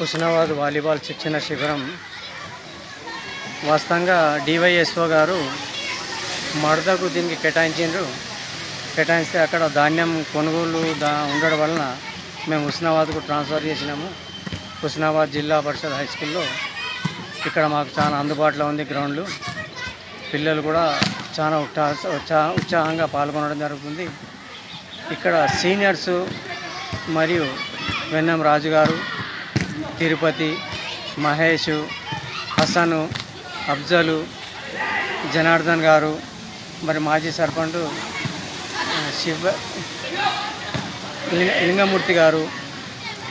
Husnabad volleyball శిక్షణ శిబిరం. వాస్తవంగా డివైఎస్ఓ గారు మడతకు దీనికి కేటాయించారు కేటాయిస్తే అక్కడ ధాన్యం కొనుగోలు దా ఉండడం వలన మేము హుస్నాబాద్కు ట్రాన్స్ఫర్ చేసినాము. హుస్నాబాద్ జిల్లా పరిషత్ హై స్కూల్లో ఇక్కడ మాకు చాలా అందుబాటులో ఉంది గ్రౌండ్లు. పిల్లలు కూడా చాలా ఉత్సాహ ఉత్సాహ ఉత్సాహంగా పాల్గొనడం జరుగుతుంది. ఇక్కడ సీనియర్స్ మరియు వెన్నం రాజు గారు తిరుపతి మహేష్ హసను అఫ్జలు జనార్దన్ గారు మరి మాజీ సర్పంచ్ శివ లింగ- లింగమూర్తి గారు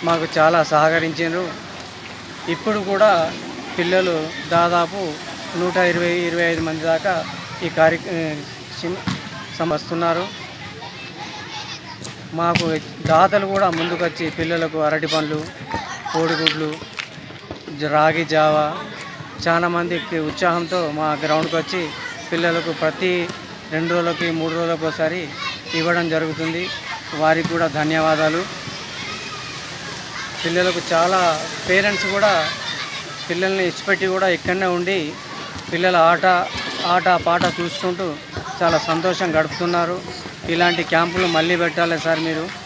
మాకు చాలా సహకరించారు ఇప్పుడు కూడా పిల్లలు దాదాపు నూట ఇరవై ఇరవై ఐదు మంది దాకా ఈ కార్యక్రమం వస్తున్నారు మాకు దాతలు కూడా ముందుకొచ్చి పిల్లలకు అరటి పండ్లు కోడిగుడ్లు రాగి జావా చాలామంది ఉత్సాహంతో మా గ్రౌండ్కి వచ్చి పిల్లలకు ప్రతి రెండు రోజులకి మూడు రోజులకు ఒకసారి ఇవ్వడం జరుగుతుంది. వారికి కూడా ధన్యవాదాలు. పిల్లలకు చాలా పేరెంట్స్ కూడా పిల్లల్ని ఇచ్చిపెట్టి కూడా ఇక్కడనే ఉండి పిల్లల ఆట ఆట పాట చూసుకుంటూ చాలా సంతోషం గడుపుతున్నారు. ఇలాంటి క్యాంపులు మళ్ళీ పెట్టాలి సార్ మీరు.